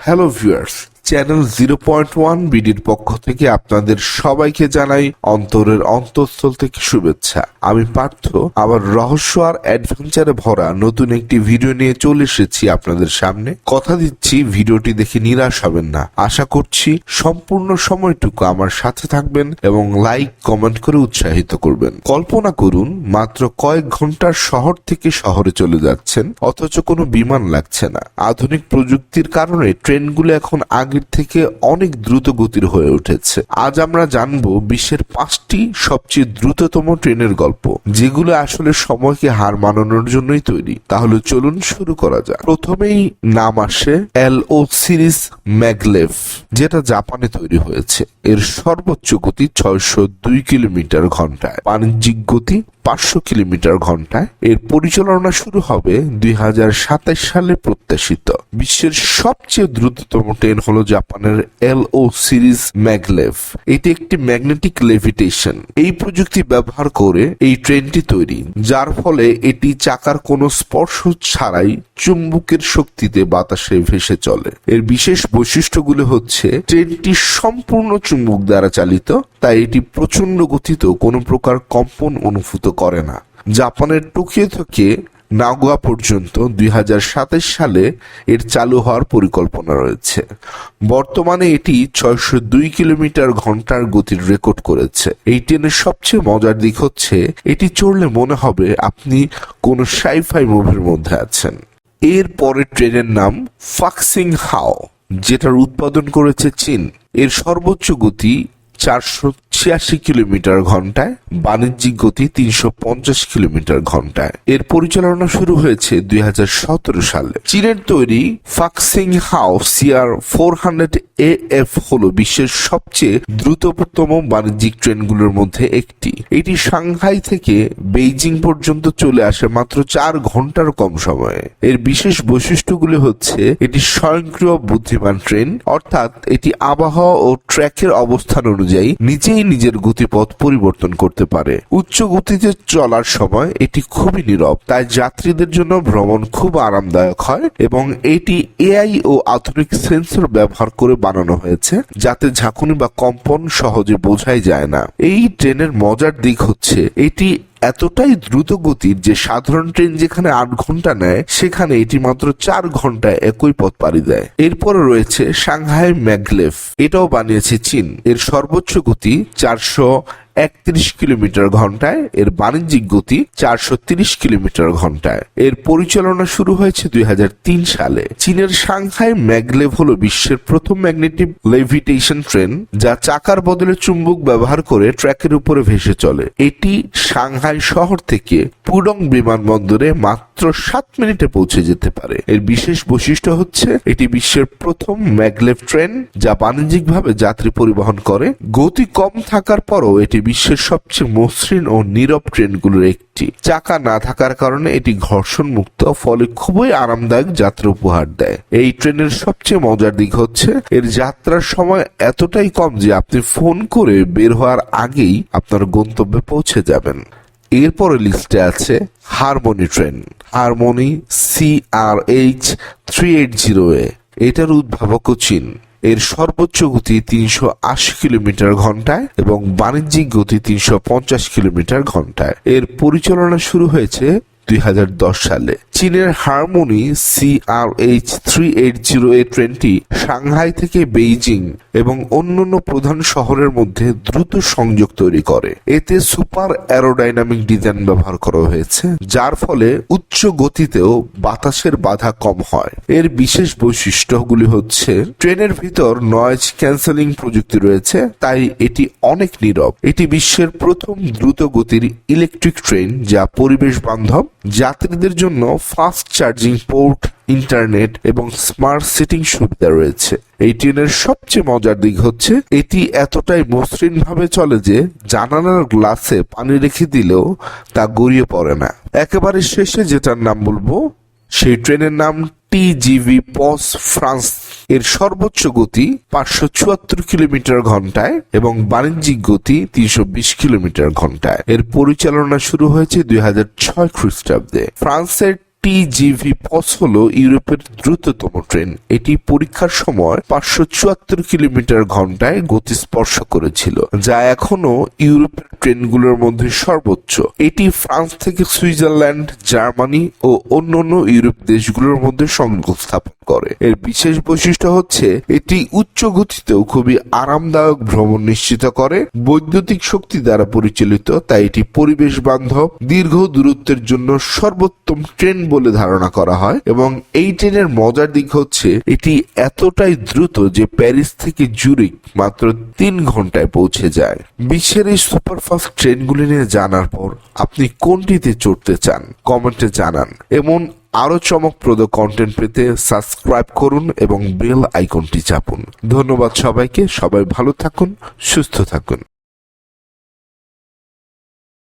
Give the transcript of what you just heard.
Hello viewers, channel zero point one বিডির পক্ষ থেকে আপনাদের সবাইকে জানাই অন্তরের অন্তঃস্থল থেকে শুভেচ্ছা। আমি পার্থ, আবার রহস্য আর অ্যাডভেঞ্চারে ভরা নতুন একটি ভিডিও নিয়ে চলে এসেছি আপনাদের সামনে। কথা দিচ্ছি, ভিডিওটি দেখে নিরাশ হবেন না। আশা করছি সম্পূর্ণ সময়টুকু আমার সাথে থাকবেন এবং লাইক, কমেন্ট করে উৎসাহিত করবেন। কল্পনা করুন, মাত্র কয়েক ঘণ্টার শহর থেকে শহরে চলে যাচ্ছেন, অথচ কোনো বিমান লাগছে না। আধুনিক প্রযুক্তির কারণে ট্রেনগুলো এখন আগের থেকে অনেক দ্রুত গতির হয়ে উঠেছে। আজ আমরা জানব বিশ্বের পাঁচটি সবচেয়ে দ্রুততম ট্রেনের গল্প, যেগুলো আসলে সময়কে হার মানানোর জন্যই তৈরি। তাহলে চলুন শুরু করা যাক। প্রথমেই নাম আসে এল ও সিরিজ ম্যাগলেভ, যেটা জাপানে তৈরি হয়েছে। এর সর্বোচ্চ গতি ছয়শো দুই কিলোমিটার ঘন্টায়। বাণিজ্যিক গতি পাঁচশো কিলোমিটার ঘন্টায়। এর পরিচালনা শুরু হবে দুই হাজার সাতাশ সালে প্রত্যাশিত। বিশ্বের সবচেয়ে দ্রুততম ট্রেন হলো জাপানের এল ও সিরিজ ম্যাগলেভ। এটি একটি ম্যাগনেটিক লেভিটেশন। এই প্রযুক্তি ব্যবহার করে এই ট্রেনটি তৈরি, যার ফলে এটি চাকার কোনো স্পর্শ ছাড়াই চুম্বকের শক্তিতে বাতাসে ভেসে চলে। এর বিশেষ বৈশিষ্ট্যগুলো হচ্ছে, ট্রেনটি সম্পূর্ণ চুম্বক দ্বারা চালিত, তাই এটি প্রচণ্ড গতিতেও কোনো প্রকার কম্পন অনুভূত করে না। জাপানের টোকিও থেকে নাগোয়া পর্যন্ত দুই সালে এর চালু হওয়ার পরিকল্পনা রয়েছে। বর্তমানে এটি ছয়শো দুই কিলোমিটার ঘণ্টার গতির রেকর্ড করেছে। এই ট্রেনের সবচেয়ে মজার দিক হচ্ছে, এটি চড়লে মনে হবে আপনি কোনো সাইফাই মুভির মধ্যে আছেন। এর পরের ট্রেনের নাম ফাক্সিং হাও যেটার উৎপাদন করেছে চীন। এর সর্বোচ্চ গতি চারশো ছিয়াশি কিলোমিটার ঘন্টায়, বাণিজ্যিক গতি তিনশো পঞ্চাশ কিলোমিটার ঘন্টায়। এর পরিচালনা শুরু হয়েছে দুই হাজার সতেরো সালে। চীনের তৈরি Fuxing Hao CR four hundred A F হল বিশ্বের সবচেয়ে দ্রুততম বাণিজ্যিক ট্রেনগুলোর মধ্যে একটি। এটি সাংহাই থেকে বেইজিং পর্যন্ত চলে আসে মাত্র চার ঘণ্টার কম সময়ে। এর বিশেষ বৈশিষ্ট্যগুলি হচ্ছে, এটি স্বয়ংক্রিয় বুদ্ধিমান ট্রেন, অর্থাৎ এটি আবহাওয়া ও ট্র্যাকের অবস্থান অনুযায়ী নিজেই নিজের গতিপথ পরিবর্তন করতে পারে। উচ্চ গতিতে চলার সময় এটি খুবই নীরব, তাই যাত্রীদের জন্য ভ্রমণ খুব আরামদায়ক হয় এবং এটি এআই ও আধুনিক সেন্সর ব্যবহার করে বানানো হয়েছে, যাতে ঝাঁকুনি বা কম্পন সহজে বোঝাই যায় না। এই ট্রেনের মজার দিক হচ্ছে, এটি এতটাই দ্রুত গতির যে সাধারণ ট্রেন যেখানে আট ঘণ্টা নেয়, সেখানে এটি মাত্র চার ঘন্টায় একই পথ পাড়ি দেয়। এরপরে রয়েছে সাংহাই ম্যাগলেফ। এটাও বানিয়েছে চীন। এর সর্বোচ্চ গতি চারশো একত্রিশ কিলোমিটার ঘন্টায়, এর বাণিজ্যিক গতি চারশো তিরিশ কিলোমিটার ঘন্টায়। এর পরিচালনা শুরু হয়েছে দুই হাজার তিন সালে। চীনের সাংহাই ম্যাগলেভ হল বিশ্বের প্রথম ম্যাগনেটিক লেভিটেশন ট্রেন, যা চাকার বদলে চুম্বক ব্যবহার করে ট্র্যাকের উপরে ভেসে চলে। এটি সাংহাই শহর থেকে পুডং বিমানবন্দরে মাত্র সাত মিনিটে পৌঁছে যেতে পারে। এর বিশেষ বৈশিষ্ট্য হচ্ছে, এটি বিশ্বের প্রথম ম্যাগলেভ ট্রেন, যা বাণিজ্যিকভাবে যাত্রী পরিবহন করে। গতি কম থাকার পরও এটি বিশ্বের সবচেয়ে মসৃণ ও নীরব ট্রেনগুলোর একটি। চাকা না থাকার কারণে এটি ঘর্ষণ মুক্ত ফলে খুবই আরামদায়ক যাত্রা উপহার দেয়। এই ট্রেনের সবচেয়ে মজার দিক হচ্ছে, এর যাত্রার সময় এতটাই কম যে আপনি ফোন করে বের হওয়ার আগেই আপনার গন্তব্যে পৌঁছে যাবেন। এরপরে লিস্টে আছে harmony train. Harmony H three eight zero A এটার উদ্ভাবকও চীন এর সর্বোচ্চ গতি তিনশো আশি কিলোমিটার ঘন্টায় এবং বাণিজ্যিক গতি তিনশো পঞ্চাশ কিলোমিটার ঘন্টায়। এর পরিচালনা শুরু হয়েছে দুই হাজার দশ সালে। চীনের harmony C R H three eight zero A ট্রেনটি সাংহাই থেকে বেইজিং এবং অন্যান্য প্রধান শহরের মধ্যে দ্রুত সংযোগ তৈরি করে। এতে সুপার অ্যারোডাইনামিক ডিজাইন ব্যবহার করা হয়েছে, যার ফলে উচ্চ গতিতেও বাতাসের বাধা কম হয়। এর বিশেষ বৈশিষ্ট্যগুলি হচ্ছে, ট্রেনের ভিতর নয়েজ ক্যান্সেলিং প্রযুক্তি রয়েছে, তাই এটি অনেক নীরব। এটি বিশ্বের প্রথম দ্রুত গতির ইলেকট্রিক ট্রেন যা পরিবেশ বান্ধব, যাত্রীদের জন্য ফাস্ট চার্জিং পোর্ট, ইন্টারনেট এবং স্মার্ট সিটিং সুবিধা রয়েছে। এই ট্রেনের সবচেয়ে মজার দিক হচ্ছে, এটি এতটাই মসৃণ ভাবে চলে যে জানালার গ্লাসে পানি রেখে দিলেও তা গড়িয়ে পড়ে না। একেবারে শেষে যেটার নাম বলব, সেই ট্রেনের নাম টিজিভি পস ফ্রান্স। এর সর্বোচ্চ গতি পাঁচশো চুয়াত্তর কিলোমিটার ঘন্টায় এবং বাণিজ্যিক গতি তিনশো বিশ কিলোমিটার ঘন্টায়। এর পরিচালনা শুরু হয়েছে দুই হাজার ছয় খ্রিস্টাব্দে। ফ্রান্সের টিজিভি পস হল ইউরোপের দ্রুততম ট্রেন। এটি পরীক্ষার সময় পাঁচশো চুয়াত্তর কিলোমিটার ঘন্টায় গতি স্পর্শ করেছিল, যা এখনও ইউরোপের ট্রেনগুলোর মধ্যে সর্বোচ্চ। এটি ফ্রান্স থেকে সুইজারল্যান্ড, জার্মানি ও অন্যান্য ইউরোপ দেশগুলোর মধ্যে সংযোগ স্থাপন করে। এর বিশেষ বৈশিষ্ট্য হচ্ছে, এটি উচ্চ গতিতেও খুবই আরামদায়ক ভ্রমণ নিশ্চিত করে, বৈদ্যুতিক শক্তি দ্বারা পরিচালিত, তাই এটি পরিবেশ বান্ধব, দীর্ঘ দূরত্বের জন্য সর্বোত্তম ট্রেন বলে ধারণা করা হয় এবং এই ট্রেনের মজার দিক হচ্ছে এটি এতটাই দ্রুত যে প্যারিস থেকে জুরিক মাত্র তিন ঘন্টায় পৌঁছে যায়। বিশ্বের এই সুপারফাস্ট ট্রেনগুলি নিয়ে জানার পর আপনি কোনটিতে চড়তে চান, কমেন্টে জানান। এমন আরও চমকপ্রদ কন্টেন্ট পেতে সাবস্ক্রাইব করুন এবং বেল আইকনটি চাপুন। ধন্যবাদ সবাইকে, সবাই ভালো থাকুন, সুস্থ থাকুন।